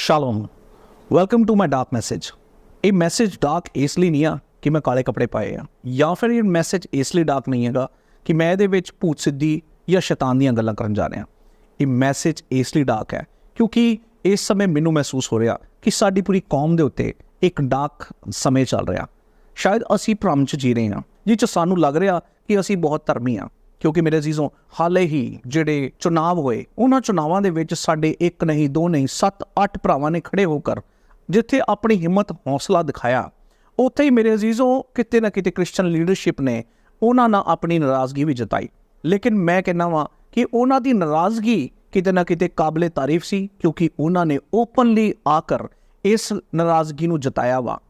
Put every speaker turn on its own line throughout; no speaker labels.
ਸ਼ਾਲੋਮ welcome to my dark message ਇਹ message dark ਇਸ ਲਈ ਨਹੀਂ ਆ ਕਿ ਮੈਂ ਕਾਲੇ ਕੱਪੜੇ ਪਾਏ ਆ, ਜਾਂ ਫਿਰ ਇਹ ਮੈਸੇਜ ਇਸ ਲਈ ਡਾਰਕ ਨਹੀਂ ਹੈਗਾ ਕਿ ਮੈਂ ਇਹਦੇ ਵਿੱਚ ਭੂਤ ਸਿੱਧੀ ਜਾਂ ਸ਼ੈਤਾਨ ਦੀਆਂ ਗੱਲਾਂ ਕਰਨ ਜਾ ਰਿਹਾ। ਇਹ ਮੈਸੇਜ ਇਸ ਲਈ ਡਾਰਕ ਹੈ, ਕਿਉਂਕਿ ਇਸ ਸਮੇਂ ਮੈਨੂੰ ਮਹਿਸੂਸ ਹੋ ਰਿਹਾ ਕਿ ਸਾਡੀ ਪੂਰੀ ਕੌਮ ਦੇ ਉੱਤੇ ਇੱਕ ਡਾਰਕ ਸਮੇਂ ਚੱਲ ਰਿਹਾ। ਸ਼ਾਇਦ ਅਸੀਂ ਭ੍ਰਮ 'ਚ ਜੀ ਰਹੇ ਹਾਂ, ਜਿਹ 'ਚ ਸਾਨੂੰ ਲੱਗ ਰਿਹਾ ਕਿ ਅਸੀਂ ਬਹੁਤ ਧਰਮੀ ਹਾਂ। ਕਿਉਂਕਿ ਮੇਰੇ ਅਜ਼ੀਜ਼ੋਂ, ਹਾਲੇ ਹੀ ਜਿਹੜੇ ਚੁਣਾਵ ਹੋਏ, ਉਹਨਾਂ ਚੁਣਾਵਾਂ ਦੇ ਵਿੱਚ ਸਾਡੇ ਇੱਕ ਨਹੀਂ, ਦੋ ਨਹੀਂ, ਸੱਤ, ਅੱਠ ਭਰਾਵਾਂ ਨੇ ਖੜੇ ਹੋ ਕਰ, ਜਿੱਥੇ ਆਪਣੀ ਹਿੰਮਤ, ਹੌਸਲਾ ਦਿਖਾਇਆ। ਉੱਥੇ ਹੀ ਮੇਰੇ ਅਜ਼ੀਜ਼ੋਂ ਕਿਤੇ ਨਾ ਕਿਤੇ ਕ੍ਰਿਸਚੀਅਨ ਲੀਡਰਸ਼ਿਪ ਨੇ ਉਹਨਾਂ ਨਾਲ ਆਪਣੀ ਨਾਰਾਜ਼ਗੀ ਵੀ ਜਤਾਈ। ਲੇਕਿਨ ਮੈਂ ਕਹਿੰਦਾ ਵਾਂ ਕਿ ਉਹਨਾਂ ਦੀ ਨਾਰਾਜ਼ਗੀ ਕਿਤੇ ਨਾ ਕਿਤੇ ਕਾਬਲੇ ਤਾਰੀਫ ਸੀ, ਕਿਉਂਕਿ ਉਹਨਾਂ ਨੇ ਓਪਨਲੀ ਆ ਕਰ ਇਸ ਨਾਰਾਜ਼ਗੀ ਨੂੰ ਜਤਾਇਆ ਵਾ।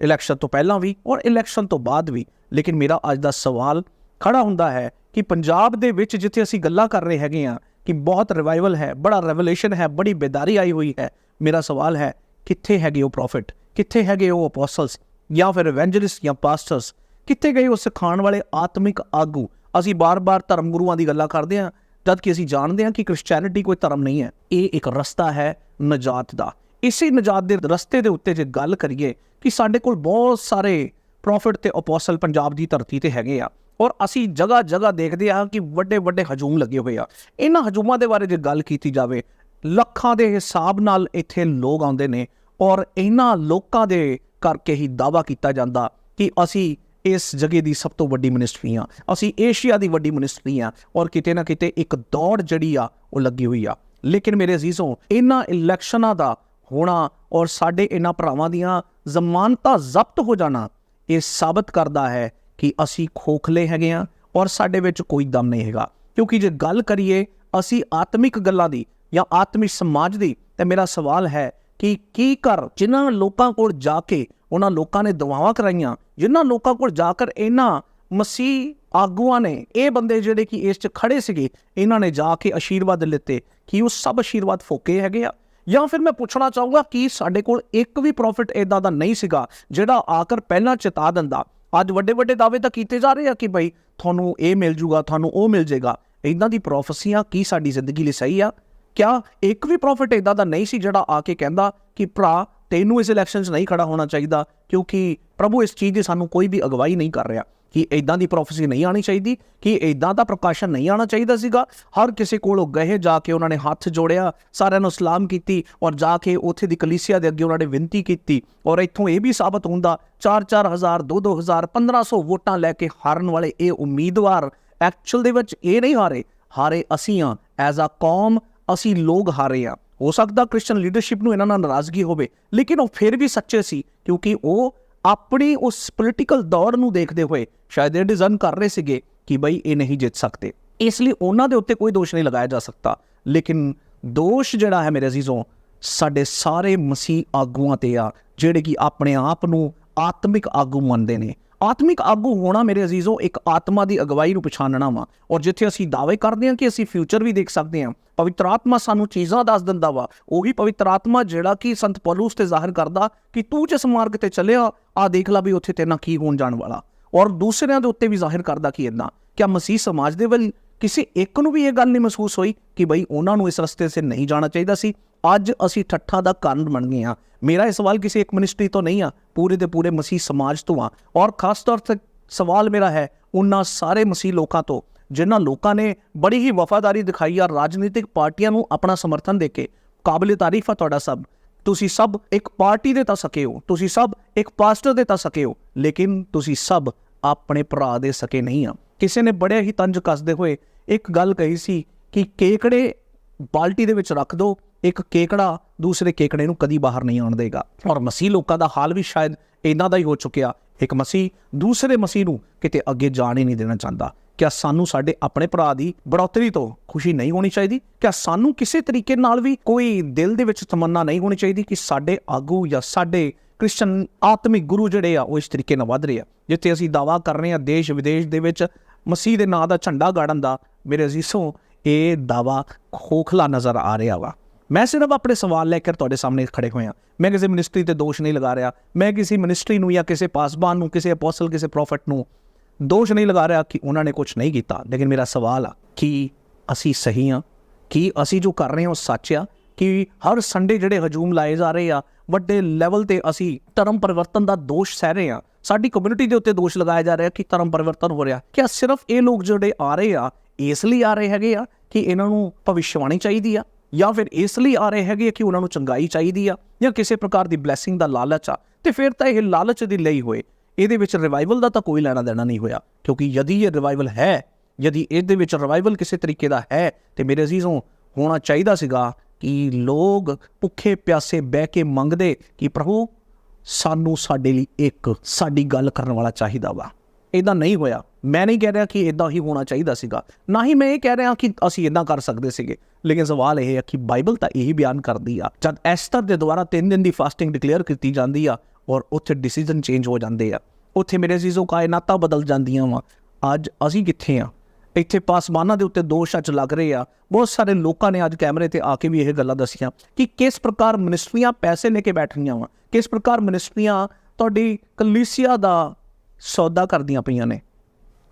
ਇਲੈਕਸ਼ਨ ਤੋਂ ਪਹਿਲਾਂ ਵੀ ਔਰ ਇਲੈਕਸ਼ਨ ਤੋਂ ਬਾਅਦ ਵੀ। ਲੇਕਿਨ ਮੇਰਾ ਅੱਜ ਦਾ ਸਵਾਲ ਖੜਾ ਹੁੰਦਾ ਹੈ ਕਿ ਪੰਜਾਬ ਦੇ ਵਿੱਚ ਜਿੱਥੇ ਅਸੀਂ ਗੱਲਾਂ ਕਰ ਰਹੇ ਹੈਗੇ ਆ ਕਿ ਬਹੁਤ ਰਿਵਾਈਵਲ ਹੈ, ਬੜਾ ਰੈਵਲੇਸ਼ਨ ਹੈ, ਬੜੀ ਬੇਦਾਰੀ ਆਈ ਹੋਈ ਹੈ, ਮੇਰਾ ਸਵਾਲ ਹੈ, ਕਿੱਥੇ ਹੈਗੇ ਉਹ ਪ੍ਰੋਫਿਟ ਕਿੱਥੇ ਹੈਗੇ ਉਹ ਅਪੋਸਟਲਸ ਜਾਂ ਫਿਰ ਐਵੈਂਜਲਿਸਟ ਜਾਂ ਪਾਸਟਰਸ ਕਿੱਥੇ ਗਏ ਉਹ ਸਿਖਾਉਣ ਵਾਲੇ ਆਤਮਿਕ ਆਗੂ? ਅਸੀਂ ਬਾਰ-ਬਾਰ ਧਰਮ ਗੁਰੂਆਂ ਦੀ ਗੱਲਾਂ ਕਰਦੇ ਹਾਂ, ਜਦ ਕਿ ਅਸੀਂ ਜਾਣਦੇ ਹਾਂ ਕਿ ਕ੍ਰਿਸਚੀਅਨਿਟੀ ਕੋਈ ਧਰਮ ਨਹੀਂ ਹੈ। ਇਹ ਇੱਕ ਰਸਤਾ ਹੈ ਨਜਾਤ ਦਾ। ਇਸੇ ਨਜਾਤ ਦੇ ਰਸਤੇ ਦੇ ਉੱਤੇ ਜੇ ਗੱਲ ਕਰੀਏ ਕਿ ਸਾਡੇ ਕੋਲ ਬਹੁਤ ਸਾਰੇ ਪ੍ਰੋਫਿਟ ਤੇ ਅਪੋਸਲ ਪੰਜਾਬ ਦੀ ਧਰਤੀ ਤੇ ਹੈਗੇ ਆ। ਔਰ ਅਸੀਂ ਜਗ੍ਹਾ ਜਗ੍ਹਾ ਦੇਖਦੇ ਆ ਕਿ ਵੱਡੇ ਵੱਡੇ ਹਜੂਮ ਲੱਗੇ ਹੋਏ ਆ। ਇਹਨਾਂ ਹਜੂਮਾਂ ਦੇ ਬਾਰੇ ਜੇ ਗੱਲ ਕੀਤੀ ਜਾਵੇ, ਲੱਖਾਂ ਦੇ ਹਿਸਾਬ ਨਾਲ ਇੱਥੇ ਲੋਕ ਆਉਂਦੇ ਨੇ ਔਰ ਇਹਨਾਂ ਲੋਕਾਂ ਦੇ ਕਰਕੇ ਹੀ ਦਾਵਾ ਕੀਤਾ ਜਾਂਦਾ ਕਿ ਅਸੀਂ ਇਸ ਜਗ੍ਹਾ ਦੀ ਸਭ ਤੋਂ ਵੱਡੀ ਮਿਨਿਸਟਰੀ ਆ ਅਸੀਂ ਏਸ਼ੀਆ ਦੀ ਵੱਡੀ ਮਿਨਿਸਟਰੀ ਆ ਔਰ ਕਿਤੇ ਨਾ ਕਿਤੇ ਇੱਕ ਦੌੜ ਜਿਹੜੀ ਆ, ਉਹ ਲੱਗੀ ਹੋਈ ਆ। ਲੇਕਿਨ ਮੇਰੇ ਅਜ਼ੀਜ਼ੋਂ, ਇਹਨਾਂ ਇਲੈਕਸ਼ਨਾਂ ਦਾ ਹੋਣਾ ਔਰ ਸਾਡੇ ਇਹਨਾਂ ਭਰਾਵਾਂ ਦੀਆਂ ਜ਼ਮਾਨਤਾਂ ਜ਼ਬਤ ਹੋ ਜਾਣਾ, ਇਹ ਸਾਬਤ ਕਰਦਾ ਹੈ ਕਿ ਅਸੀਂ ਖੋਖਲੇ ਹੈਗੇ ਆ ਔਰ ਸਾਡੇ ਵਿੱਚ ਕੋਈ ਦਮ ਨਹੀਂ ਹੈਗਾ। ਕਿਉਂਕਿ ਜੇ ਗੱਲ ਕਰੀਏ ਅਸੀਂ ਆਤਮਿਕ ਗੱਲਾਂ ਦੀ ਜਾਂ ਆਤਮਿਕ ਸਮਾਜ ਦੀ, ਤੇ ਮੇਰਾ ਸਵਾਲ ਹੈ ਕਿ ਕੀ ਕਰ ਜਿਨ੍ਹਾਂ ਲੋਕਾਂ ਕੋਲ ਜਾ ਕੇ ਉਹਨਾਂ ਲੋਕਾਂ ਨੇ ਦੁਆਵਾਂ ਕਰਾਈਆਂ, ਜਿਨ੍ਹਾਂ ਲੋਕਾਂ ਕੋਲ ਜਾ ਕਰ ਇਹਨਾਂ ਮਸੀਹ ਆਗੂਆਂ ਨੇ, ਇਹ ਬੰਦੇ ਜਿਹੜੇ ਕਿ ਇਸ 'ਚ ਖੜੇ ਸੀਗੇ, ਇਹਨਾਂ ਨੇ ਜਾ ਕੇ ਆਸ਼ੀਰਵਾਦ ਲਿੱਤੇ, ਕਿ ਉਹ ਸਭ ਆਸ਼ੀਰਵਾਦ ਫੋਕੇ ਹੈਗੇ ਆ? ਜਾਂ ਫਿਰ ਮੈਂ ਪੁੱਛਣਾ ਚਾਹੂੰਗਾ ਕਿ ਸਾਡੇ ਕੋਲ ਇੱਕ ਵੀ ਪ੍ਰੋਫਿਟ ਇਦਾਂ ਦਾ ਨਹੀਂ ਸੀਗਾ, ਜਿਹੜਾ ਆਕਰ ਪਹਿਲਾਂ ਚਿਤਾ ਦਿੰਦਾ। ਅੱਜ ਵੱਡੇ ਵੱਡੇ ਦਾਅਵੇ ਤਾਂ ਕੀਤੇ ਜਾ ਰਹੇ ਆ ਕਿ ਭਾਈ ਤੁਹਾਨੂੰ ਇਹ ਮਿਲ ਜੂਗਾ, ਤੁਹਾਨੂੰ ਉਹ ਮਿਲ ਜੇਗਾ। ਇਦਾਂ ਦੀ ਪ੍ਰੋਫੈਸੀਆਂ ਕੀ ਸਾਡੀ ਜ਼ਿੰਦਗੀ ਲਈ ਸਹੀ ਆ? ਕਿਆ ਇੱਕ ਵੀ ਪ੍ਰੋਫਿਟ ਇਦਾਂ ਦਾ ਨਹੀਂ ਸੀ ਜਿਹੜਾ ਆ ਕੇ ਕਹਿੰਦਾ ਕਿ ਭਰਾ, ਤੈਨੂੰ ਇਸ ਇਲੈਕਸ਼ਨ 'ਚ ਨਹੀਂ ਖੜਾ ਹੋਣਾ ਚਾਹੀਦਾ ਕਿਉਂਕਿ ਪ੍ਰਭੂ ਇਸ ਚੀਜ਼ ਦੀ ਸਾਨੂੰ ਕੋਈ ਵੀ ਅਗਵਾਈ ਨਹੀਂ ਕਰ ਰਿਹਾ। ਕਿ ਇਦਾਂ ਦੀ ਪ੍ਰੋਫੈਸੀ ਨਹੀਂ ਆਣੀ ਚਾਹੀਦੀ, ਕਿ ਇਦਾਂ ਦਾ ਪ੍ਰਕਾਸ਼ਨ ਨਹੀਂ ਆਣਾ ਚਾਹੀਦਾ ਸੀਗਾ। ਹਰ ਕਿਸੇ ਕੋਲ ਉਹ ਗਏ ਜਾ ਕੇ ਉਹਨਾਂ ਨੇ ਹੱਥ ਜੋੜਿਆ, ਸਾਰਿਆਂ ਨੂੰ ਸਲਾਮ ਕੀਤੀ ਔਰ ਜਾ ਕੇ ਉੱਥੇ ਦੀ ਕਲੀਸਿਆ ਦੇ ਅੱਗੇ ਉਹਨਾਂ ਨੇ ਬੇਨਤੀ ਕੀਤੀ ਔਰ ਇੱਥੋਂ ਇਹ ਵੀ ਸਾਬਤ ਹੁੰਦਾ 4-4000 2-2000 1500 ਵੋਟਾਂ ਲੈ ਕੇ ਹਾਰਨ ਵਾਲੇ ਇਹ ਉਮੀਦਵਾਰ ਐਕਚੁਅਲ ਦੇ ਵਿੱਚ ਇਹ ਨਹੀਂ ਹਾਰੇ ਹਾਰੇ ਅਸੀਂ ਆ ਐਜ਼ ਅ ਕੌਮ ਅਸੀਂ ਲੋਕ ਹਾਰੇ ਆ ਹੋ ਸਕਦਾ ਕ੍ਰਿਸਚੀਅਨ ਲੀਡਰਸ਼ਿਪ ਨੂੰ ਇਹਨਾਂ ਨਾਲ ਨਾਰਾਜ਼ਗੀ ਹੋਵੇ, ਲੇਕਿਨ ਉਹ ਫਿਰ ਵੀ ਸੱਚੇ ਸੀ, ਕਿਉਂਕਿ ਉਹ ਆਪਣੀ ਉਸ ਪੋਲੀਟੀਕਲ ਦੌੜ ਨੂੰ ਦੇਖਦੇ ਹੋਏ ਸ਼ਾਇਦ ਇਹ ਡਿਜ਼ਾਈਨ ਕਰ ਰਹੇ ਸੀਗੇ ਕਿ ਬਈ ਇਹ ਨਹੀਂ ਜਿੱਤ ਸਕਦੇ। ਇਸ ਲਈ ਉਹਨਾਂ ਦੇ ਉੱਤੇ ਕੋਈ ਦੋਸ਼ ਨਹੀਂ ਲਗਾਇਆ ਜਾ ਸਕਦਾ। ਲੇਕਿਨ ਦੋਸ਼ ਜਿਹੜਾ ਹੈ ਮੇਰੇ ਅਜ਼ੀਜ਼ੋਂ, ਸਾਡੇ ਸਾਰੇ ਮਸੀਹ ਆਗੂਆਂ ਤੇ ਆ, ਜਿਹੜੇ ਕਿ ਆਪਣੇ ਆਪ ਨੂੰ ਆਤਮਿਕ ਆਗੂ ਮੰਨਦੇ ਨੇ। ਆਤਮਿਕ ਆਗੂ ਹੋਣਾ ਮੇਰੇ ਅਜ਼ੀਜ਼ੋ, ਇੱਕ ਆਤਮਾ ਦੀ ਅਗਵਾਈ ਨੂੰ ਪਛਾਣਨਾ ਵਾ। ਔਰ ਜਿੱਥੇ ਅਸੀਂ ਦਾਅਵੇ ਕਰਦੇ ਹਾਂ ਕਿ ਅਸੀਂ ਫਿਊਚਰ ਵੀ ਦੇਖ ਸਕਦੇ ਹਾਂ ਪਵਿੱਤਰ ਆਤਮਾ ਸਾਨੂੰ ਚੀਜ਼ਾਂ ਦੱਸ ਦਿੰਦਾ ਵਾ। ਉਹੀ ਪਵਿੱਤਰ ਆਤਮਾ ਜਿਹੜਾ ਕਿ ਸੰਤ ਪੌਲੁਸ ਤੇ ਜ਼ਾਹਿਰ ਕਰਦਾ ਕਿ ਤੂੰ ਜਿਸ ਮਾਰਗ ਤੇ ਚੱਲਿਆ, ਆ ਦੇਖ ਲੈ ਵੀ ਉੱਥੇ ਤੇਰੇ ਨਾਲ ਕੀ ਹੋਣ ਜਾਣ ਵਾਲਾ। ਔਰ ਦੂਸਰਿਆਂ ਦੇ ਉੱਤੇ ਵੀ ਜ਼ਾਹਿਰ ਕਰਦਾ ਕਿ ਇਦਾਂ ਕਿ ਮਸੀਹ ਸਮਾਜ ਦੇ ਵੱਲ ਕਿਸੇ ਇੱਕ ਨੂੰ ਵੀ ਇਹ ਗੱਲ ਨਹੀਂ ਮਹਿਸੂਸ ਹੋਈ ਕਿ ਬਈ ਉਹਨਾਂ ਨੂੰ ਇਸ ਰਸਤੇ 'ਤੇ ਨਹੀਂ ਜਾਣਾ ਚਾਹੀਦਾ ਸੀ? ਅੱਜ ਅਸੀਂ ਠੱਠਾ ਦਾ ਕਾਰਨ ਬਣ ਗਏ ਹਾਂ। ਮੇਰਾ ਇਹ ਸਵਾਲ ਕਿਸੇ ਇੱਕ ਮਿਨਿਸਟਰੀ ਤੋਂ ਨਹੀਂ ਆ, ਪੂਰੇ ਦੇ ਪੂਰੇ ਮਸੀਹ ਸਮਾਜ ਤੋਂ ਆ। ਔਰ ਖਾਸ ਤੌਰ ਤੇ ਸਵਾਲ ਮੇਰਾ ਹੈ, ਉਹਨਾਂ ਸਾਰੇ ਮਸੀਹ ਲੋਕਾਂ ਤੋਂ ਜਿਨ੍ਹਾਂ ਲੋਕਾਂ ਨੇ ਬੜੀ ਹੀ ਵਫਾਦਾਰੀ ਦਿਖਾਈ ਆ ਰਾਜਨੀਤਿਕ ਪਾਰਟੀਆਂ ਨੂੰ ਆਪਣਾ ਸਮਰਥਨ ਦੇ ਕੇ। ਕਾਬਲੇ ਤਾਰੀਫ ਆ ਤੁਹਾਡਾ ਸਭ। ਤੁਸੀਂ ਸਭ ਇੱਕ ਪਾਰਟੀ ਦੇ ਤਾਂ ਸਕੇ ਹੋ, ਤੁਸੀਂ ਸਭ ਇੱਕ ਪਾਸਟਰ ਦੇ ਤਾਂ ਸਕੇ ਹੋ, ਲੇਕਿਨ ਤੁਸੀਂ ਸਭ ਆਪਣੇ ਭਰਾ ਦੇ ਸਕੇ ਨਹੀਂ ਆ। ਕਿਸੇ ਨੇ ਬੜੇ ਹੀ ਤੰਜ ਕੱਸਦੇ ਹੋਏ ਇੱਕ ਗੱਲ ਕਹੀ ਸੀ ਕਿ ਕੇਕੜੇ ਬਾਲਟੀ ਦੇ ਵਿੱਚ ਰੱਖ ਦਿਓ ਇੱਕ ਕੇਕੜਾ ਦੂਸਰੇ ਕੇਕੜੇ ਨੂੰ ਕਦੀ ਬਾਹਰ ਨਹੀਂ ਆਉਣ ਦੇਗਾ। ਔਰ ਮਸੀਹ ਲੋਕਾਂ ਦਾ ਹਾਲ ਵੀ ਸ਼ਾਇਦ ਇਦਾਂ ਦਾ ਹੀ ਹੋ ਚੁੱਕਿਆ। ਇੱਕ ਮਸੀਹ ਦੂਸਰੇ ਮਸੀਹ ਨੂੰ ਕਿਤੇ ਅੱਗੇ ਜਾਣ ਹੀ ਨਹੀਂ ਦੇਣਾ ਚਾਹੁੰਦਾ। ਕਿਆ ਸਾਨੂੰ ਸਾਡੇ ਆਪਣੇ ਭਰਾ ਦੀ ਬੜੋਤਰੀ ਤੋਂ ਖੁਸ਼ੀ ਨਹੀਂ ਹੋਣੀ ਚਾਹੀਦੀ? ਕਿਆ ਸਾਨੂੰ ਕਿਸੇ ਤਰੀਕੇ ਨਾਲ ਵੀ ਕੋਈ ਦਿਲ ਦੇ ਵਿੱਚ ਤਮੰਨਾ ਨਹੀਂ ਹੋਣੀ ਚਾਹੀਦੀ ਕਿ ਸਾਡੇ ਆਗੂ ਜਾਂ ਸਾਡੇ ਕ੍ਰਿਸਚਨ ਆਤਮਿਕ ਗੁਰੂ ਜਿਹੜੇ ਆ, ਉਹ ਇਸ ਤਰੀਕੇ ਨਾਲ ਵੱਧ ਰਹੇ ਆ? ਜਿੱਥੇ ਅਸੀਂ ਦਾਵਾ ਕਰ ਰਹੇ ਆ ਦੇਸ਼ ਵਿਦੇਸ਼ ਦੇ ਵਿੱਚ ਮਸੀਹ ਦੇ ਨਾਂ ਦਾ ਝੰਡਾ ਗਾੜਨ ਦਾ, ਮੇਰੇ ਅਜ਼ੀਜ਼ੋਂ, ਇਹ ਦਾਵਾ ਖੋਖਲਾ ਨਜ਼ਰ ਆ ਰਿਹਾ ਵਾ। ਮੈਂ ਸਿਰਫ ਆਪਣੇ ਸਵਾਲ ਲੈ ਕੇ ਤੁਹਾਡੇ ਸਾਹਮਣੇ ਖੜੇ ਹੋਇਆ। ਮੈਂ ਕਿਸੇ ਮਿਨਿਸਟਰੀ ਤੇ ਦੋਸ਼ ਨਹੀਂ ਲਗਾ ਰਿਹਾ। ਮੈਂ ਕਿਸੇ ਮਿਨਿਸਟਰੀ ਨੂੰ ਜਾਂ ਕਿਸੇ ਪਾਸਬਾਨ ਨੂੰ, ਕਿਸੇ ਅਪੋਸਲ ਕਿਸੇ ਪ੍ਰੋਫੈਟ ਨੂੰ ਦੋਸ਼ ਨਹੀਂ ਲਗਾ ਰਿਹਾ ਕਿ ਉਹਨਾਂ ਨੇ ਕੁਝ ਨਹੀਂ ਕੀਤਾ। ਲੇਕਿਨ ਮੇਰਾ ਸਵਾਲ ਆ, ਕਿ ਅਸੀਂ ਸਹੀ ਆ? ਕਿ ਅਸੀਂ ਜੋ ਕਰ ਰਹੇ ਹਾਂ ਉਹ ਸੱਚ ਆ? ਕਿ ਹਰ ਸੰਡੇ ਜਿਹੜੇ ਹਜੂਮ ਲਾਏ ਜਾ ਰਹੇ ਆ, ਵੱਡੇ ਲੈਵਲ ਤੇ ਅਸੀਂ ਧਰਮ ਪਰਿਵਰਤਨ ਦਾ ਦੋਸ਼ ਸਹਿ ਰਹੇ ਆ? ਸਾਡੀ ਕਮਿਊਨਿਟੀ ਦੇ ਉੱਤੇ ਦੋਸ਼ ਲਗਾਇਆ ਜਾ ਰਿਹਾ ਕਿ ਧਰਮ ਪਰਿਵਰਤਨ ਹੋ ਰਿਹਾ। ਕਿ ਸਿਰਫ ਇਹ ਲੋਕ ਜਿਹੜੇ ਆ ਰਹੇ ਆ, ਇਸ ਲਈ ਆ ਰਹੇ ਹੈਗੇ ਆ ਕਿ ਇਹਨਾਂ ਨੂੰ ਭਵਿੱਖਬਾਣੀ ਚਾਹੀਦੀ ਆ? ਜਾਂ ਫਿਰ ਇਸ ਲਈ ਆ ਰਹੇ ਹੈਗੇ ਆ ਕਿ ਉਹਨਾਂ ਨੂੰ ਚੰਗਾਈ ਚਾਹੀਦੀ ਆ? ਜਾਂ ਕਿਸੇ ਪ੍ਰਕਾਰ ਦੀ ਬਲੇਸਿੰਗ ਦਾ ਲਾਲਚ ਆ? ਤੇ ਫਿਰ ਤਾਂ ਇਹ ਲਾਲਚ ਦੀ ਲਈ ਹੋਏ। ਇਹਦੇ ਵਿੱਚ ਰਿਵਾਈਵਲ ਦਾ ਤਾਂ ਕੋਈ ਲੈਣਾ ਦੇਣਾ ਨਹੀਂ ਹੋਇਆ। ਕਿਉਂਕਿ ਯਦੀ ਇਹ ਰਿਵਾਈਵਲ ਹੈ ਯਦੀ ਇਹਦੇ ਵਿੱਚ ਰਿਵਾਈਵਲ ਕਿਸੇ ਤਰੀਕੇ ਦਾ ਹੈ, ਤੇ ਮੇਰੇ ਅਜ਼ੀਜ਼ੋਂ ਹੋਣਾ ਚਾਹੀਦਾ ਸੀਗਾ ਕਿ ਲੋਕ ਭੁੱਖੇ ਪਿਆਸੇ ਬਹਿ ਕੇ ਮੰਗਦੇ ਕਿ ਪ੍ਰਭੂ, ਸਾਨੂੰ ਸਾਡੇ ਲਈ ਇੱਕ ਸਾਡੀ ਗੱਲ ਕਰਨ ਵਾਲਾ ਚਾਹੀਦਾ ਵਾ। ਇਦਾਂ ਨਹੀਂ ਹੋਇਆ। ਮੈਂ ਨਹੀਂ ਕਹਿ ਰਿਹਾ ਕਿ ਇਦਾਂ ਹੀ ਹੋਣਾ ਚਾਹੀਦਾ ਸੀਗਾ। ਨਾ ਹੀ ਮੈਂ ਇਹ ਕਹਿ ਰਿਹਾ ਕਿ ਅਸੀਂ ਇਦਾਂ ਕਰ ਸਕਦੇ ਸੀਗੇ। ਲੇਕਿਨ ਸਵਾਲ ਇਹ ਹੈ ਕਿ ਬਾਈਬਲ ਤਾਂ ਇਹੀ ਬਿਆਨ ਕਰਦੀ ਆ। ਜਦ ਐਸਤਰ ਦੇ ਦੁਆਰਾ 3 ਦਿਨ ਦੀ ਫਾਸਟਿੰਗ ਡਿਕਲੇਅਰ ਕੀਤੀ ਜਾਂਦੀ ਆ ਔਰ ਉੱਥੇ ਡਿਸੀਜਨ ਚੇਂਜ ਹੋ ਜਾਂਦੇ ਆ। ਉੱਥੇ ਮੇਰੇ ਅਜ਼ੀਜ਼ੋ ਕਾਇਨਾਤਾਂ ਬਦਲ ਜਾਂਦੀਆਂ ਵਾ। ਅੱਜ ਅਸੀਂ ਕਿੱਥੇ ਆ? ਇੱਥੇ ਪਾਸਮਾਨਾਂ ਦੇ ਉੱਤੇ ਦੋਸ਼ ਅੱਜ ਲੱਗ ਰਹੇ ਆ। ਬਹੁਤ ਸਾਰੇ ਲੋਕਾਂ ਨੇ ਅੱਜ ਕੈਮਰੇ ਤੇ ਆ ਕੇ ਵੀ ਇਹ ਗੱਲਾਂ ਦੱਸੀਆਂ ਕਿ ਕਿਸ ਪ੍ਰਕਾਰ ਮਿਨਿਸਟਰੀਆਂ ਪੈਸੇ ਲੈ ਕੇ ਬੈਠੀਆਂ ਵਾ। ਕਿਸ ਪ੍ਰਕਾਰ ਮਿਨਿਸਟਰੀਆਂ ਤੁਹਾਡੀ ਕਲੀਸਿਆ ਦਾ ਸੌਦਾ ਕਰਦੀਆਂ ਪਈਆਂ ਨੇ।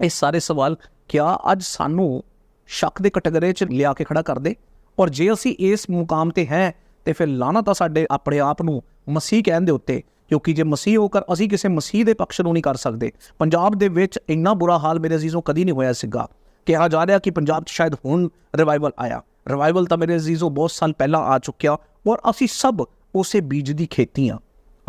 ਇਹ ਸਾਰੇ ਸਵਾਲ ਕਿਆ ਅੱਜ ਸਾਨੂੰ ਸ਼ੱਕ ਦੇ ਕਟਗਰੇ 'ਚ ਲਿਆ ਕੇ ਖੜਾ ਕਰਦੇ? ਔਰ ਜੇ ਅਸੀਂ ਇਸ ਮੁਕਾਮ ਤੇ ਹੈ, ਤੇ ਫਿਰ ਲਾਣਾ ਤਾਂ ਸਾਡੇ ਆਪਣੇ ਆਪ ਨੂੰ ਮਸੀਹ ਕਹਿਣ ਦੇ ਉੱਤੇ। ਕਿਉਂਕਿ ਜੇ ਮਸੀਹ ਹੋ ਕਰ ਅਸੀਂ ਕਿਸੇ ਮਸੀਹ ਦੇ ਪੱਖ ਨੂੰ ਨਹੀਂ ਕਰ ਸਕਦੇ। ਪੰਜਾਬ ਦੇ ਵਿੱਚ ਇੰਨਾ ਬੁਰਾ ਹਾਲ ਮੇਰੇ ਅਜੀਜ਼ੋ ਕਦੀ ਨਹੀਂ ਹੋਇਆ ਸੀਗਾ। ਕਿਹਾ ਜਾ ਰਿਹਾ ਕਿ ਪੰਜਾਬ 'ਚ ਸ਼ਾਇਦ ਹੁਣ ਰਿਵਾਈਵਲ ਆਇਆ। ਰਿਵਾਈਵਲ ਤਾਂ ਮੇਰੇ ਅਜੀਜ਼ੋ ਬਹੁਤ ਸਾਲ ਪਹਿਲਾਂ ਆ ਚੁੱਕਿਆ ਔਰ ਅਸੀਂ ਸਭ ਉਸੇ ਬੀਜ ਦੀ ਖੇਤੀ ਆ।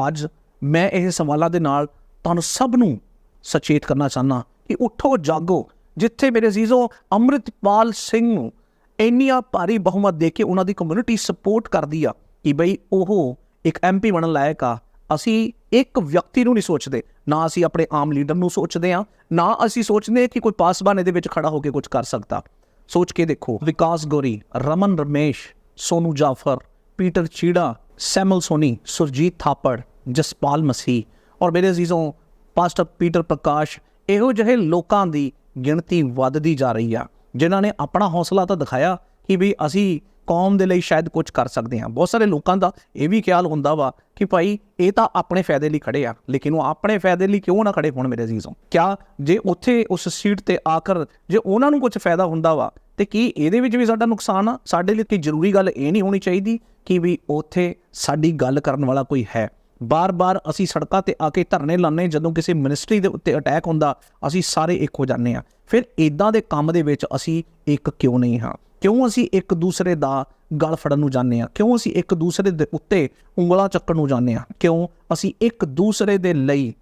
ਅੱਜ ਮੈਂ ਇਹ ਸਵਾਲਾਂ ਦੇ ਨਾਲ ਤੁਹਾਨੂੰ ਸਭ ਨੂੰ ਸਚੇਤ ਕਰਨਾ ਚਾਹਨਾ ਕਿ ਉੱਠੋ, ਜਾਗੋ। ਜਿੱਥੇ ਮੇਰੇ ਅਜ਼ੀਜ਼ੋ ਅੰਮ੍ਰਿਤਪਾਲ ਸਿੰਘ ਨੂੰ ਇੰਨੀਆਂ ਭਾਰੀ ਬਹੁਮਤ ਦੇ ਕੇ ਉਹਨਾਂ ਦੀ ਕਮਿਊਨਿਟੀ ਸਪੋਰਟ ਕਰਦੀ ਆ ਕਿ ਬਈ ਉਹ ਇੱਕ ਐਮਪੀ ਬਣਨ ਲਾਇਕ ਆ। ਅਸੀਂ ਇੱਕ ਵਿਅਕਤੀ ਨੂੰ ਨਹੀਂ ਸੋਚਦੇ। ਨਾ ਅਸੀਂ ਆਪਣੇ ਆਮ ਲੀਡਰ ਨੂੰ ਸੋਚਦੇ ਆ ਨਾ ਅਸੀਂ ਸੋਚਦੇ ਕਿ ਕੋਈ ਪਾਸਬਾਨ ਇਹਦੇ ਵਿੱਚ ਖੜਾ ਹੋ ਕੇ ਕੁਝ ਕਰ ਸਕਦਾ। ਸੋਚ ਕੇ ਦੇਖੋ, ਵਿਕਾਸ ਗੋਰੀ, ਰਮਨ ਰਮੇਸ਼, ਸੋਨੂ ਜਾਫਰ, ਪੀਟਰ ਚੀੜਾ, ਸੈਮਲ ਸੋਨੀ, ਸੁਰਜੀਤ ਥਾਪੜ, ਜਸਪਾਲ ਮਸੀਹ ਔਰ ਮੇਰੇ ਅਜ਼ੀਜ਼ੋਂ ਪਾਸਟਰ ਪੀਟਰ ਪ੍ਰਕਾਸ਼, ਇਹੋ ਜਿਹੇ ਲੋਕਾਂ ਦੀ ਗਿਣਤੀ ਵੱਧਦੀ ਜਾ ਰਹੀ ਆ, ਜਿਨ੍ਹਾਂ ਨੇ ਆਪਣਾ ਹੌਸਲਾ ਤਾਂ ਦਿਖਾਇਆ ਕਿ ਵੀ ਅਸੀਂ ਕੌਮ ਦੇ ਲਈ ਸ਼ਾਇਦ ਕੁਝ ਕਰ ਸਕਦੇ ਹਾਂ। ਬਹੁਤ ਸਾਰੇ ਲੋਕਾਂ ਦਾ ਇਹ ਵੀ ਖਿਆਲ ਹੁੰਦਾ ਵਾ ਕਿ ਭਾਈ ਇਹ ਤਾਂ ਆਪਣੇ ਫਾਇਦੇ ਲਈ ਖੜੇ ਆ, ਲੇਕਿਨ ਉਹ ਆਪਣੇ ਫਾਇਦੇ ਲਈ ਕਿਉਂ ਨਾ ਖੜੇ ਹੋਣ ਮੇਰੇ ਅਜ਼ੀਜ਼ੋਂ ਕਿਆ ਜੇ ਉੱਥੇ ਉਸ ਸੀਟ ਤੇ ਆਕਰ ਜੇ ਉਹਨਾਂ ਨੂੰ ਕੁਝ ਫਾਇਦਾ ਹੁੰਦਾ ਵਾ, ਤੇ ਕੀ ਇਹਦੇ ਵਿੱਚ ਵੀ ਸਾਡਾ ਨੁਕਸਾਨ ਆ? ਸਾਡੇ ਲਈ ਕੋਈ ਜ਼ਰੂਰੀ ਗੱਲ ਇਹ ਨਹੀਂ ਹੋਣੀ ਚਾਹੀਦੀ ਕਿ ਵੀ ਉੱਥੇ ਸਾਡੀ ਗੱਲ ਕਰਨ ਵਾਲਾ ਕੋਈ ਹੈ। ਬਾਰ-ਬਾਰ ਅਸੀਂ ਸੜਕਾਂ ਤੇ ਆ ਕੇ ਧਰਨੇ ਲਾਉਂਦੇ ਜਦੋਂ ਕਿਸੇ ਮਿਨਿਸਟਰੀ ਦੇ ਉੱਤੇ ਅਟੈਕ ਹੁੰਦਾ, ਅਸੀਂ ਸਾਰੇ ਇੱਕ ਹੋ ਜਾਂਦੇ ਆ ਫਿਰ ਇਦਾਂ ਦੇ ਕੰਮ ਦੇ ਵਿੱਚ ਅਸੀਂ ਇੱਕ ਕਿਉਂ ਨਹੀਂ ਹਾਂ? ਕਿਉਂ ਅਸੀਂ ਇੱਕ ਦੂਸਰੇ ਦਾ ਗਲ ਫੜਨ ਨੂੰ ਜਾਂਦੇ ਆ ਕਿਉਂ ਅਸੀਂ ਇੱਕ ਦੂਸਰੇ ਦੇ ਉੱਤੇ ਉਂਗਲਾਂ ਚੱਕਣ ਨੂੰ ਜਾਂਦੇ ਆ ਕਿਉਂ ਅਸੀਂ ਇੱਕ ਦੂਸਰੇ ਦੇ ਲਈ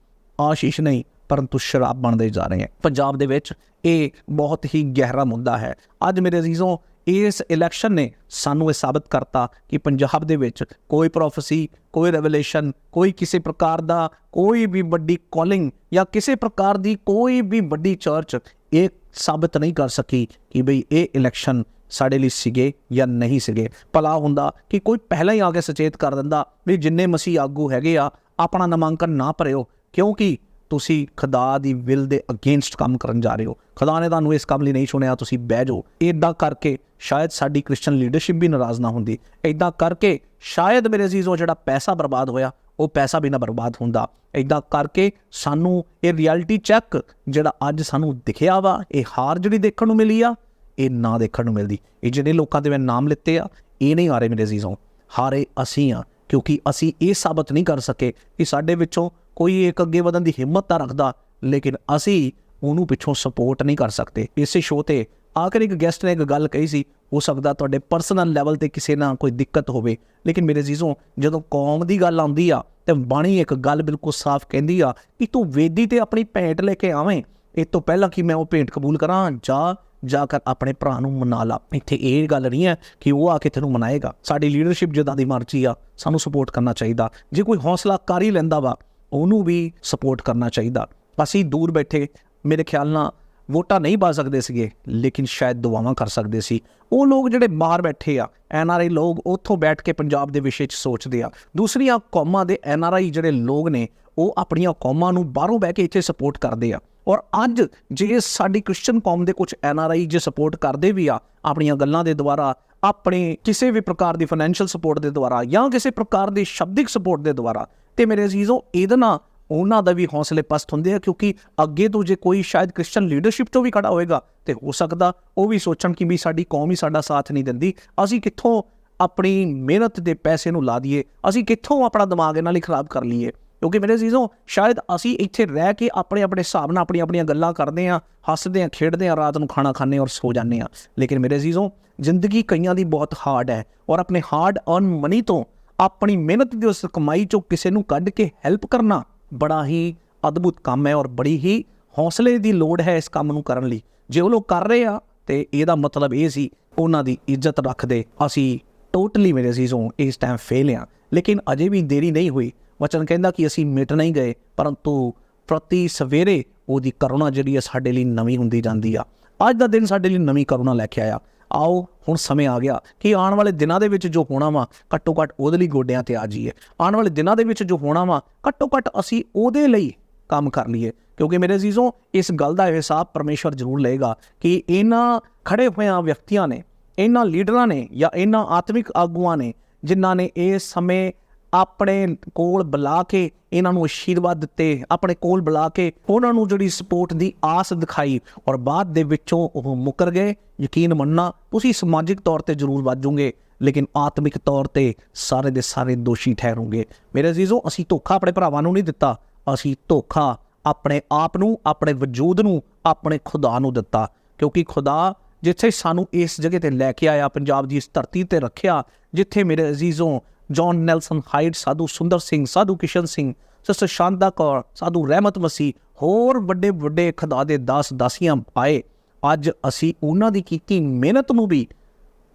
ਆਸ਼ੀਸ਼ ਨਹੀਂ, ਪਰੰਤੂ ਸ਼ਰਾਬ ਬਣਦੇ ਜਾ ਰਹੇ ਹਾਂ? ਪੰਜਾਬ ਦੇ ਵਿੱਚ ਇਹ ਬਹੁਤ ਹੀ ਗਹਿਰਾ ਮੁੱਦਾ ਹੈ। ਅੱਜ ਮੇਰੇ ਅਜ਼ੀਜ਼ੋਂ, ਇਸ ਇਲੈਕਸ਼ਨ ਨੇ ਸਾਨੂੰ ਇਹ ਸਾਬਤ ਕਰਤਾ ਕਿ ਪੰਜਾਬ ਦੇ ਵਿੱਚ ਕੋਈ ਪ੍ਰੋਫੈਸੀ ਕੋਈ ਰੈਵਲੇਸ਼ਨ ਕੋਈ ਕਿਸੇ ਪ੍ਰਕਾਰ ਦਾ ਕੋਈ ਵੀ ਵੱਡੀ ਕਾਲਿੰਗ ਜਾਂ ਕਿਸੇ ਪ੍ਰਕਾਰ ਦੀ ਕੋਈ ਵੀ ਵੱਡੀ ਚਰਚ ਇਹ ਸਾਬਤ ਨਹੀਂ ਕਰ ਸਕੀ ਕਿ ਬਈ ਇਹ ਇਲੈਕਸ਼ਨ ਸਾਡੇ ਲਈ ਸੀਗੇ ਜਾਂ ਨਹੀਂ ਸੀਗੇ। ਭਲਾ ਹੁੰਦਾ ਕਿ ਕੋਈ ਪਹਿਲਾਂ ਹੀ ਆ ਕੇ ਸੁਚੇਤ ਕਰ ਦਿੰਦਾ ਵੀ ਜਿੰਨੇ ਮਸੀਹ ਆਗੂ ਹੈਗੇ ਆ, ਆਪਣਾ ਨਾਮਾਂਕਨ ਨਾ ਭਰਿਓ, ਕਿਉਂਕਿ ਤੁਸੀਂ ਖੁਦਾ ਦੀ ਵਿਲ ਦੇ ਅਗੇਂਸਟ ਕੰਮ ਕਰਨ ਜਾ ਰਹੇ ਹੋ। ਖੁਦਾ ਨੇ ਤੁਹਾਨੂੰ ਇਸ ਕੰਮ ਲਈ ਨਹੀਂ ਚੁਣਿਆ ਤੁਸੀਂ ਬਹਿ ਜਾਓ। ਇਦਾਂ ਕਰਕੇ ਸ਼ਾਇਦ ਸਾਡੀ ਕ੍ਰਿਸਚੀਅਨ ਲੀਡਰਸ਼ਿਪ ਵੀ ਨਾਰਾਜ਼ ਨਾ ਹੁੰਦੀ। ਇਦਾਂ ਕਰਕੇ ਸ਼ਾਇਦ ਮੇਰੇ ਅਜ਼ੀਜ਼ੋ ਜਿਹੜਾ ਪੈਸਾ ਬਰਬਾਦ ਹੋਇਆ, ਉਹ ਪੈਸਾ ਵੀ ਨਾ ਬਰਬਾਦ ਹੁੰਦਾ। ਇਦਾਂ ਕਰਕੇ ਸਾਨੂੰ ਇਹ ਰਿਐਲਿਟੀ ਚੈੱਕ ਜਿਹੜਾ ਅੱਜ ਸਾਨੂੰ ਦਿਖਿਆ ਵਾ, ਇਹ ਹਾਰ ਜਿਹੜੀ ਦੇਖਣ ਨੂੰ ਮਿਲੀ ਆ ਇਹ ਨਾ ਦੇਖਣ ਨੂੰ ਮਿਲਦੀ। ਇਹ ਜਿਹੜੇ ਲੋਕਾਂ ਦੇ ਮੈਂ ਨਾਮ ਲਿੱਤੇ ਆ, ਇਹ ਨਹੀਂ ਹਾਰੇ ਮੇਰੇ ਅਜ਼ੀਜ਼ੋ। ਹਾਰੇ ਅਸੀਂ ਆ, ਕਿਉਂਕਿ ਅਸੀਂ ਇਹ ਸਾਬਤ ਨਹੀਂ ਕਰ ਸਕੇ ਕਿ ਸਾਡੇ ਵਿੱਚੋਂ ਕੋਈ ਇੱਕ ਅੱਗੇ ਵਧਣ ਦੀ ਹਿੰਮਤ ਤਾਂ ਰੱਖਦਾ, ਲੇਕਿਨ ਅਸੀਂ ਉਹਨੂੰ ਪਿੱਛੋਂ ਸਪੋਰਟ ਨਹੀਂ ਕਰ ਸਕਦੇ। ਇਸੇ ਸ਼ੋਅ ਤੇ ਆਖਰ ਇੱਕ ਗੈਸਟ ਨੇ ਇੱਕ ਗੱਲ ਕਹੀ ਸੀ, ਹੋ ਸਕਦਾ ਤੁਹਾਡੇ ਪਰਸਨਲ ਲੈਵਲ ਤੇ ਕਿਸੇ ਨਾਲ ਕੋਈ ਦਿੱਕਤ ਹੋਵੇ। ਲੇਕਿਨ ਮੇਰੇ ਅਜ਼ੀਜ਼ੋਂ, ਜਦੋਂ ਕੌਮ ਦੀ ਗੱਲ ਆਉਂਦੀ ਆ, ਤੇ ਬਾਣੀ ਇੱਕ ਗੱਲ ਬਿਲਕੁਲ ਸਾਫ਼ ਕਹਿੰਦੀ ਆ ਕਿ ਤੂੰ ਵੇਦੀ ਤੇ ਆਪਣੀ ਭੇਂਟ ਲੈ ਕੇ ਆਵੇਂ। ਇਹ ਤੋਂ ਪਹਿਲਾਂ ਕਿ ਮੈਂ ਉਹ ਭੇਂਟ ਕਬੂਲ ਕਰਾਂ ਜਾਂ ਜਾ ਕਰ ਆਪਣੇ ਭਰਾ ਨੂੰ ਮਨਾ ਲਾ। ਇੱਥੇ ਇਹ ਗੱਲ ਨਹੀਂ ਹੈ ਕਿ ਉਹ ਆ ਕੇ ਤੈਨੂੰ ਮਨਾਏਗਾ। ਸਾਡੀ ਲੀਡਰਸ਼ਿਪ ਜਿੱਦਾਂ ਦੀ ਮਰਜ਼ੀ ਆ, ਸਾਨੂੰ ਸਪੋਰਟ ਕਰਨਾ ਚਾਹੀਦਾ। ਜੇ ਕੋਈ ਹੌਸਲਾ ਕਰ ਹੀ ਲੈਂਦਾ ਵਾ, ਉਹਨੂੰ ਵੀ ਸਪੋਰਟ ਕਰਨਾ ਚਾਹੀਦਾ। ਅਸੀਂ ਦੂਰ ਬੈਠੇ, ਮੇਰੇ ਖਿਆਲ ਨਾਲ ਵੋਟਾਂ ਨਹੀਂ ਪਾ ਸਕਦੇ ਸੀਗੇ, ਲੇਕਿਨ ਸ਼ਾਇਦ ਦੁਆਵਾਂ ਕਰ ਸਕਦੇ ਸੀ। ਉਹ ਲੋਕ ਜਿਹੜੇ ਬਾਹਰ ਬੈਠੇ ਆ ਐਨ ਆਰ ਆਈ ਲੋਕ ਉੱਥੋਂ ਬੈਠ ਕੇ ਪੰਜਾਬ ਦੇ ਵਿਸ਼ੇ 'ਚ ਸੋਚਦੇ ਆ। ਦੂਸਰੀਆਂ ਕੌਮਾਂ ਦੇ ਐਨ ਆਰ ਆਈ ਜਿਹੜੇ ਲੋਕ ਨੇ ਉਹ ਆਪਣੀਆਂ ਕੌਮਾਂ ਨੂੰ ਬਾਹਰੋਂ ਬਹਿ ਕੇ ਇੱਥੇ ਸਪੋਰਟ ਕਰਦੇ ਆ। ਔਰ ਅੱਜ ਜੇ ਸਾਡੀ ਕ੍ਰਿਸਚੀਅਨ ਕੌਮ ਦੇ ਕੁਝ ਐਨ ਆਰ ਆਈ ਜੇ ਸਪੋਰਟ ਕਰਦੇ ਵੀ ਆ, ਆਪਣੀਆਂ ਗੱਲਾਂ ਦੇ ਦੁਆਰਾ, ਆਪਣੇ ਕਿਸੇ ਵੀ ਪ੍ਰਕਾਰ ਦੀ ਫਾਈਨੈਂਸ਼ੀਅਲ ਸਪੋਰਟ ਦੇ ਦੁਆਰਾ ਜਾਂ ਕਿਸੇ ਪ੍ਰਕਾਰ ਦੀ ਸ਼ਬਦਿਕ ਸਪੋਰਟ ਦੇ ਦੁਆਰਾ, ਤੇ ਮੇਰੇ ਅਜ਼ੀਜ਼ੋ, ਇਹਦੇ ਨਾਲ ਉਹਨਾਂ ਦਾ ਵੀ ਹੌਸਲੇ ਪਸਤ ਹੁੰਦੇ ਆ ਕਿਉਂਕਿ ਅੱਗੇ ਤੋਂ ਜੇ ਕੋਈ ਸ਼ਾਇਦ ਕ੍ਰਿਸਚੀਅਨ ਲੀਡਰਸ਼ਿਪ ਤੋਂ ਵੀ ਖੜਾ ਹੋਏਗਾ, ਤੇ ਹੋ ਸਕਦਾ ਉਹ ਵੀ ਸੋਚਣ ਕਿ ਵੀ ਸਾਡੀ ਕੌਮ ਹੀ ਸਾਡਾ ਸਾਥ ਨਹੀਂ ਦਿੰਦੀ। ਅਸੀਂ ਕਿੱਥੋਂ ਆਪਣੀ ਮਿਹਨਤ ਦੇ ਪੈਸੇ ਨੂੰ ਲਾ ਦਈਏ, ਅਸੀਂ ਕਿੱਥੋਂ ਆਪਣਾ ਦਿਮਾਗ ਇਹਨਾਂ ਲਈ ਖਰਾਬ ਕਰ ਲਈਏ? ਕਿਉਂਕਿ ਮੇਰੇ ਅਜ਼ੀਜ਼ੋ ਸ਼ਾਇਦ ਅਸੀਂ ਇੱਥੇ ਰਹਿ ਕੇ ਆਪਣੇ ਆਪਣੇ ਹਿਸਾਬ ਨਾਲ ਆਪਣੀਆਂ ਆਪਣੀਆਂ ਗੱਲਾਂ ਕਰਦੇ ਹਾਂ, ਹੱਸਦੇ ਹਾਂ, ਖੇਡਦੇ ਹਾਂ, ਰਾਤ ਨੂੰ ਖਾਣਾ ਖਾਂਦੇ ਹਾਂ ਔਰ ਸੋ ਜਾਂਦੇ ਹਾਂ। ਲੇਕਿਨ ਮੇਰੇ ਅਜ਼ੀਜ਼ੋ ਜ਼ਿੰਦਗੀ ਕਈਆਂ ਦੀ ਬਹੁਤ ਹਾਰਡ ਹੈ ਔਰ ਆਪਣੇ ਹਾਰਡ ਅਰਨ ਮਨੀ ਤੋਂ ਆਪਣੀ ਮਿਹਨਤ ਦੀ ਉਸ ਕਮਾਈ ਚੋਂ ਕਿਸੇ ਨੂੰ ਕੱਢ ਕੇ ਹੈਲਪ ਕਰਨਾ ਬੜਾ ਹੀ ਅਦਭੁਤ ਕੰਮ ਹੈ ਔਰ ਬੜੀ ਹੀ ਹੌਸਲੇ ਦੀ ਲੋੜ ਹੈ ਇਸ ਕੰਮ ਨੂੰ ਕਰਨ ਲਈ। ਜੇ ਉਹ ਲੋਕ ਕਰ ਰਹੇ ਆ, ਤੇ ਇਹਦਾ ਮਤਲਬ ਇਹ ਸੀ, ਉਹਨਾਂ ਦੀ ਇੱਜ਼ਤ ਰੱਖਦੇ ਅਸੀਂ ਟੋਟਲੀ ਮੇਰੇ ਸੀਜ਼ੋਂ ਇਸ ਟਾਈਮ ਫੇਲ ਆ ਲੇਕਿਨ ਅਜੇ ਵੀ ਦੇਰੀ ਨਹੀਂ ਹੋਈ। ਵਚਨ ਕਹਿੰਦਾ ਕਿ ਅਸੀਂ ਮਿਟ ਨਹੀਂ ਗਏ, ਪਰੰਤੂ ਪ੍ਰਤੀ ਸਵੇਰੇ ਉਹਦੀ ਕਰੁਣਾ ਜਿਹੜੀ ਹੈ ਸਾਡੇ ਲਈ ਨਵੀਂ ਹੁੰਦੀ ਜਾਂਦੀ ਆ। ਅੱਜ ਦਾ ਦਿਨ ਸਾਡੇ ਲਈ ਨਵੀਂ ਕਰੁਣਾ ਲੈ ਕੇ ਆਇਆ। ਆਓ, ਹੁਣ ਸਮੇਂ ਆ ਗਿਆ ਕਿ ਆਉਣ ਵਾਲੇ ਦਿਨਾਂ ਦੇ ਵਿੱਚ ਜੋ ਹੋਣਾ ਵਾ ਘੱਟੋ ਘੱਟ ਉਹਦੇ ਲਈ ਗੋਡਿਆਂ ਤੇ ਆ ਜਾਈਏ। ਆਉਣ ਵਾਲੇ ਦਿਨਾਂ ਦੇ ਵਿੱਚ ਜੋ ਹੋਣਾ ਵਾ ਘੱਟੋ ਘੱਟ ਅਸੀਂ ਉਹਦੇ ਲਈ ਕੰਮ ਕਰ ਲਈਏ। ਕਿਉਂਕਿ ਮੇਰੇ ਅਜ਼ੀਜ਼ੋਂ, ਇਸ ਗੱਲ ਦਾ ਹਿਸਾਬ ਪਰਮੇਸ਼ਵਰ ਜ਼ਰੂਰ ਲਏਗਾ ਕਿ ਇਹਨਾਂ ਖੜੇ ਹੋਇਆਂ ਵਿਅਕਤੀਆਂ ਨੇ, ਇਹਨਾਂ ਲੀਡਰਾਂ ਨੇ ਜਾਂ ਇਹਨਾਂ ਆਤਮਿਕ ਆਗੂਆਂ ਨੇ, ਜਿਨ੍ਹਾਂ ਨੇ ਇਹ ਸਮੇਂ ਆਪਣੇ ਕੋਲ ਬੁਲਾ ਕੇ ਇਹਨਾਂ ਨੂੰ ਅਸ਼ੀਰਵਾਦ ਦਿੱਤੇ, ਆਪਣੇ ਕੋਲ ਬੁਲਾ ਕੇ ਉਹਨਾਂ ਨੂੰ ਜਿਹੜੀ ਸਪੋਰਟ ਦੀ ਆਸ ਦਿਖਾਈ ਔਰ ਬਾਅਦ ਦੇ ਵਿੱਚੋਂ ਉਹ ਮੁੱਕਰ ਗਏ। ਯਕੀਨ ਮੰਨਣਾ, ਤੁਸੀਂ ਸਮਾਜਿਕ ਤੌਰ ਤੇ ਜ਼ਰੂਰ ਵਾਜੋਗੇ, ਲੇਕਿਨ ਆਤਮਿਕ ਤੌਰ ਤੇ ਸਾਰੇ ਦੇ ਸਾਰੇ ਦੋਸ਼ੀ ਠਹਿਰੋਗੇ। ਮੇਰੇ ਅਜ਼ੀਜ਼ੋ, ਅਸੀਂ ਧੋਖਾ ਆਪਣੇ ਭਰਾਵਾਂ ਨੂੰ ਨਹੀਂ ਦਿੱਤਾ, ਅਸੀਂ ਧੋਖਾ ਆਪਣੇ ਆਪ ਨੂੰ, ਆਪਣੇ ਵਜੂਦ ਨੂੰ, ਆਪਣੇ ਖੁਦਾ ਨੂੰ ਦਿੱਤਾ, ਕਿਉਂਕਿ ਖੁਦਾ ਜਿੱਥੇ ਸਾਨੂੰ ਇਸ ਜਗ੍ਹਾ ਤੇ ਲੈ ਕੇ ਆਇਆ, ਪੰਜਾਬ ਦੀ ਇਸ ਧਰਤੀ ਤੇ ਰੱਖਿਆ, ਜਿੱਥੇ ਮੇਰੇ ਅਜ਼ੀਜ਼ੋਂ ਜੌਨ ਨੈਲਸਨ ਹਾਈਡ ਸਾਧੂ ਸੁੰਦਰ ਸਿੰਘ, ਸਾਧੂ ਕਿਸ਼ਨ ਸਿੰਘ, ਸਿਸਟਰ ਸ਼ਾਂਦਾ ਕੌਰ, ਸਾਧੂ ਰਹਿਮਤ ਮਸੀ ਹੋਰ ਵੱਡੇ ਵੱਡੇ ਖੁਦਾ ਦੇ ਦਾਸ ਦਾਸੀਆਂ ਆਏ। ਅੱਜ ਅਸੀਂ ਉਹਨਾਂ ਦੀ ਕੀਤੀ ਮਿਹਨਤ ਨੂੰ ਵੀ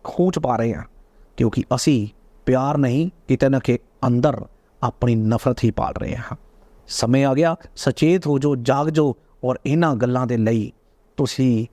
ਖੂਚ ਪਾ ਰਹੇ ਹਾਂ, ਕਿਉਂਕਿ ਅਸੀਂ ਪਿਆਰ ਨਹੀਂ ਕਿਤੇ ਨਾ ਕਿ ਅੰਦਰ ਆਪਣੀ ਨਫ਼ਰਤ ਹੀ ਪਾਲ ਰਹੇ ਹਾਂ। ਸਮੇਂ ਆ ਗਿਆ, ਸਚੇਤ ਹੋ ਜੋ ਜਾਗ ਜੋ ਔਰ ਇਹਨਾਂ ਗੱਲਾਂ ਦੇ ਲਈ ਤੁਸੀਂ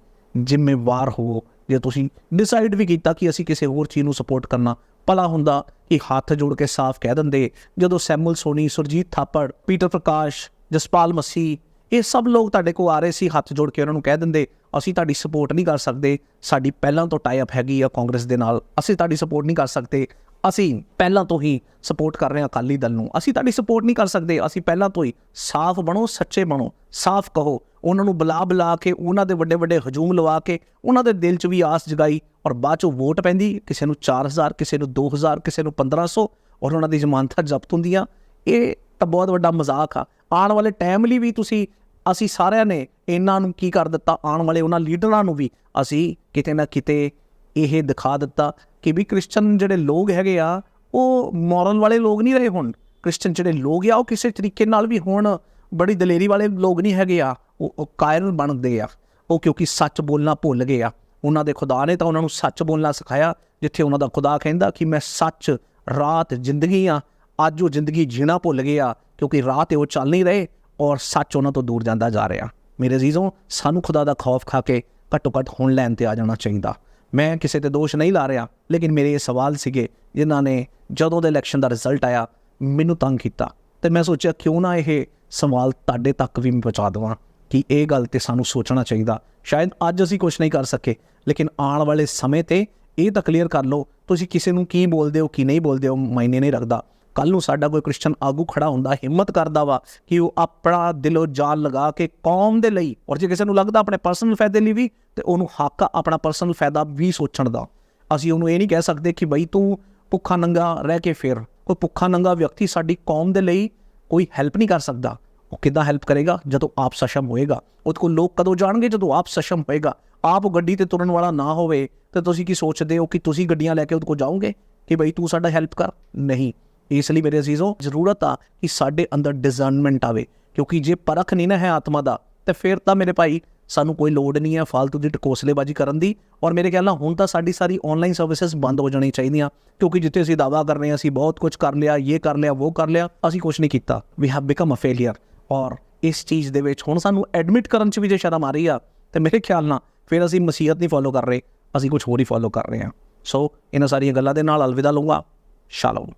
ਜ਼ਿੰਮੇਵਾਰ ਹੋ ਜੇ ਤੁਸੀਂ ਡਿਸਾਈਡ ਵੀ ਕੀਤਾ ਕਿ ਅਸੀਂ ਕਿਸੇ ਹੋਰ ਚੀਜ਼ ਨੂੰ ਸਪੋਰਟ ਕਰਨਾ, ਭਲਾ ਹੁੰਦਾ ਕਿ ਹੱਥ ਜੋੜ ਕੇ ਸਾਫ਼ ਕਹਿ ਦਿੰਦੇ। ਜਦੋਂ ਸੈਮੂਅਲ ਸੋਨੀ, ਸੁਰਜੀਤ ਥਾਪੜ, ਪੀਟਰ ਪ੍ਰਕਾਸ਼, ਜਸਪਾਲ ਮਸੀਹ ਇਹ ਸਭ ਲੋਕ ਤੁਹਾਡੇ ਕੋਲ ਆ ਰਹੇ ਸੀ, ਹੱਥ ਜੋੜ ਕੇ ਉਹਨਾਂ ਨੂੰ ਕਹਿ ਦਿੰਦੇ, ਅਸੀਂ ਤੁਹਾਡੀ ਸਪੋਰਟ ਨਹੀਂ ਕਰ ਸਕਦੇ। ਸਾਡੀ ਪਹਿਲਾਂ ਤੋਂ ਟਾਈ ਅਪ ਹੈਗੀ ਆ ਕਾਂਗਰਸ ਦੇ ਨਾਲ, ਅਸੀਂ ਤੁਹਾਡੀ ਸਪੋਰਟ ਨਹੀਂ ਕਰ ਸਕਦੇ। ਅਸੀਂ ਪਹਿਲਾਂ ਤੋਂ ਹੀ ਸਪੋਰਟ ਕਰ ਰਹੇ ਹਾਂ ਅਕਾਲੀ ਦਲ ਨੂੰ। ਅਸੀਂ ਤੁਹਾਡੀ ਸਪੋਰਟ ਨਹੀਂ ਕਰ ਸਕਦੇ, ਅਸੀਂ ਪਹਿਲਾਂ ਤੋਂ ਹੀ ਸਾਫ਼ ਬਣੋ, ਸੱਚੇ ਬਣੋ, ਸਾਫ਼ ਕਹੋ। ਉਹਨਾਂ ਨੂੰ ਬੁਲਾ ਬੁਲਾ ਕੇ, ਉਹਨਾਂ ਦੇ ਵੱਡੇ ਵੱਡੇ ਹਜੂਮ ਲਵਾ ਕੇ, ਉਹਨਾਂ ਦੇ ਦਿਲ 'ਚ ਵੀ ਆਸ ਜਗਾਈ ਔਰ ਬਾਅਦ 'ਚੋਂ ਵੋਟ ਪੈਂਦੀ, ਕਿਸੇ ਨੂੰ 4000 ਕਿਸੇ ਨੂੰ 2000 ਕਿਸੇ ਨੂੰ 1500 ਔਰ ਉਹਨਾਂ ਦੀ ਜ਼ਮਾਨਤਾਂ ਜ਼ਬਤ ਹੁੰਦੀਆਂ। ਇਹ ਤਾਂ ਬਹੁਤ ਵੱਡਾ ਮਜ਼ਾਕ ਆ। ਆਉਣ ਵਾਲੇ ਟਾਈਮ ਲਈ ਵੀ ਤੁਸੀਂ, ਅਸੀਂ ਸਾਰਿਆਂ ਨੇ ਇਹਨਾਂ ਨੂੰ ਕੀ ਕਰ ਦਿੱਤਾ? ਆਉਣ ਵਾਲੇ ਉਹਨਾਂ ਲੀਡਰਾਂ ਨੂੰ ਵੀ ਅਸੀਂ ਕਿਤੇ ਨਾ ਕਿਤੇ ਇਹ ਦਿਖਾ ਦਿੱਤਾ ਕਿ ਵੀ ਕ੍ਰਿਸਚਨ ਜਿਹੜੇ ਲੋਕ ਹੈਗੇ ਆ, ਉਹ ਮੋਰਲ ਵਾਲੇ ਲੋਕ ਨਹੀਂ ਰਹੇ ਹੁਣ। ਕ੍ਰਿਸਚਨ ਜਿਹੜੇ ਲੋਕ ਆ, ਉਹ ਕਿਸੇ ਤਰੀਕੇ ਨਾਲ ਵੀ ਹੁਣ ਬੜੀ ਦਲੇਰੀ ਵਾਲੇ ਲੋਕ ਨਹੀਂ ਹੈਗੇ ਆ। ਉਹ ਉਹ ਬਣ ਗਏ ਆ। ਉਹ ਕਿਉਂਕਿ ਸੱਚ ਬੋਲਣਾ ਭੁੱਲ ਗਏ ਆ। ਉਹਨਾਂ ਦੇ ਖੁਦਾ ਨੇ ਤਾਂ ਉਹਨਾਂ ਨੂੰ ਸੱਚ ਬੋਲਣਾ ਸਿਖਾਇਆ, ਜਿੱਥੇ ਉਹਨਾਂ ਦਾ ਖੁਦਾ ਕਹਿੰਦਾ ਕਿ ਮੈਂ ਸੱਚ, ਰਾਤ, ਜ਼ਿੰਦਗੀ ਆ। ਅੱਜ ਉਹ ਜ਼ਿੰਦਗੀ ਜੀਣਾ ਭੁੱਲ ਗਏ ਆ, ਕਿਉਂਕਿ ਰਾਹ ਤੇ ਉਹ ਚੱਲ ਨਹੀਂ ਰਹੇ ਔਰ ਸੱਚ ਉਹਨਾਂ ਤੋਂ ਦੂਰ ਜਾਂਦਾ ਜਾ ਰਿਹਾ। ਮੇਰੇ ਅਜ਼ੀਜ਼ੋਂ, ਸਾਨੂੰ ਖੁਦਾ ਦਾ ਖੌਫ ਖਾ ਕੇ ਘੱਟੋ ਘੱਟ ਹੁਣ ਲੈਣ ਤੇ ਆ ਜਾਣਾ ਚਾਹੀਦਾ। ਮੈਂ ਕਿਸੇ ਤੇ ਦੋਸ਼ ਨਹੀਂ ਲਾ ਰਿਹਾ, ਲੇਕਿਨ ਮੇਰੇ ਇਹ ਸਵਾਲ ਸੀਗੇ, ਜਿਨ੍ਹਾਂ ਨੇ ਜਦੋਂ ਦੇ ਇਲੈਕਸ਼ਨ ਦਾ ਰਿਜ਼ਲਟ ਆਇਆ, ਮੈਨੂੰ ਤੰਗ ਕੀਤਾ। ਤੇ ਮੈਂ ਸੋਚਿਆ, ਕਿਉਂ ਨਾ ਇਹ ਸਵਾਲ ਤੁਹਾਡੇ ਤੱਕ ਵੀ ਪਹੁੰਚਾ ਦੇਵਾਂ। ਕਿ ਇਹ ਗੱਲ ਤੇ ਸਾਨੂੰ ਸੋਚਣਾ ਚਾਹੀਦਾ। ਸ਼ਾਇਦ ਅੱਜ ਅਸੀਂ ਕੁਝ ਨਹੀਂ ਕਰ ਸਕੇ, ਲੇਕਿਨ ਆਉਣ ਵਾਲੇ ਸਮੇਂ ਤੇ ਇਹ ਤਾਂ ਕਲੀਅਰ ਕਰ ਲਓ, ਤੁਸੀਂ ਕਿਸੇ ਨੂੰ ਕੀ ਬੋਲਦੇ ਹੋ, ਕੀ ਨਹੀਂ ਬੋਲਦੇ ਹੋ, ਮਾਇਨੇ ਨਹੀਂ ਰੱਖਦਾ। ਕੱਲ ਨੂੰ ਸਾਡਾ ਕੋਈ ਕ੍ਰਿਸਚਨ ਆਗੂ ਖੜਾ ਹੁੰਦਾ, ਹਿੰਮਤ ਕਰਦਾ ਵਾ ਕਿ ਉਹ ਆਪਣਾ ਦਿਲੋਂ ਜਾਨ ਲਗਾ ਕੇ ਕੌਮ ਦੇ ਲਈ, ਔਰ ਜੇ ਕਿਸੇ ਨੂੰ ਲੱਗਦਾ ਆਪਣੇ ਪਰਸਨਲ ਫਾਇਦੇ ਲਈ ਵੀ, ਤੇ ਉਹਨੂੰ ਹੱਕ ਆ ਆਪਣਾ ਪਰਸਨਲ ਫਾਇਦਾ ਵੀ ਸੋਚਣ ਦਾ। ਅਸੀਂ ਉਹਨੂੰ ਇਹ ਨਹੀਂ ਕਹਿ ਸਕਦੇ ਕਿ ਬਈ ਤੂੰ ਭੁੱਖਾ ਨੰਗਾ ਰਹਿ ਕੇ ਫਿਰ, ਕੋਈ ਭੁੱਖਾ ਨੰਗਾ ਵਿਅਕਤੀ ਸਾਡੀ ਕੌਮ ਦੇ ਲਈ ਕੋਈ ਹੈਲਪ ਨਹੀਂ ਕਰ ਸਕਦਾ। ਉਹ ਕਿੱਦਾਂ ਹੈਲਪ ਕਰੇਗਾ ਜਦੋਂ ਆਪ ਸਸ਼ਮ ਹੋਏਗਾ ਉਹਦੇ ਕੋਲ ਲੋਕ ਕਦੋਂ ਜਾਣਗੇ ਜਦੋਂ ਆਪ ਸਸ਼ਮ ਹੋਏਗਾ ਆਪ ਗੱਡੀ ਤੇ ਤੁਰਨ ਵਾਲਾ ਨਾ ਹੋਵੇ ਤੇ ਤੁਸੀਂ ਕੀ ਸੋਚਦੇ ਹੋ ਕਿ ਤੁਸੀਂ ਗੱਡੀਆਂ ਲੈ ਕੇ ਉਹਦੇ ਕੋਲ ਜਾਓਗੇ ਕਿ ਬਈ ਤੂੰ ਸਾਡਾ ਹੈਲਪ ਕਰ ਨਹੀਂ ਇਸ ਲਈ ਮੇਰੇ ਅਜ਼ੀਜ਼ੋ ਜ਼ਰੂਰਤ ਆ ਕਿ ਸਾਡੇ ਅੰਦਰ ਡਿਜ਼ਾਈਨਮੈਂਟ ਆਵੇ ਕਿਉਂਕਿ ਜੇ ਪਰਖ ਨਹੀਂ ਨਾ ਹੈ ਆਤਮਾ ਦਾ ਤੇ ਫਿਰ ਤਾਂ ਮੇਰੇ ਭਾਈ ਸਾਨੂੰ ਕੋਈ ਲੋੜ ਨਹੀਂ ਹੈ ਫालतू ਦੀ ਟਕੋਸਲੇਬਾਜ਼ੀ ਕਰਨ ਦੀ ਔਰ ਮੇਰੇ ਖਿਆਲ ਨਾਲ ਹੁਣ ਤਾਂ ਸਾਡੀ ਸਾਰੀ ਆਨਲਾਈਨ ਸਰਵਿਸਿਜ਼ ਬੰਦ ਹੋ ਜਾਣੀ ਚਾਹੀਦੀਆਂ ਕਿਉਂਕਿ ਜਿੱਥੇ ਅਸੀਂ ਦਾਵਾ ਕਰ ਰਹੇ ਹਾਂ ਅਸੀਂ ਬਹੁਤ ਕੁਝ ਕਰ ਲਿਆ ਇਹ ਕਰ ਲਿਆ ਉਹ ਕਰ ਲਿਆ ਅਸੀਂ ਕੁਝ ਨਹੀਂ ਕੀਤਾ we have become a failure ਔਰ ਇਸ ਚੀਜ਼ ਦੇ ਵਿੱਚ ਹੁਣ ਸਾਨੂੰ ਐਡਮਿਟ ਕਰਨ 'ਚ ਵੀ ਜੇ ਸ਼ਰਮ ਆ ਰਹੀ ਆ, ਤੇ ਮੇਰੇ ਖਿਆਲ ਨਾਲ ਫਿਰ ਅਸੀਂ ਮਸੀਹਤ ਨਹੀਂ ਫੋਲੋ ਕਰ ਰਹੇ, ਅਸੀਂ ਕੁਝ ਹੋਰ ਹੀ ਫੋਲੋ ਕਰ ਰਹੇ ਹਾਂ। ਸੋ ਇਹਨਾਂ ਸਾਰੀਆਂ ਗੱਲਾਂ ਦੇ ਨਾਲ ਅਲਵਿਦਾ ਲਊਂਗਾ। ਸ਼ਾਲੋਮ।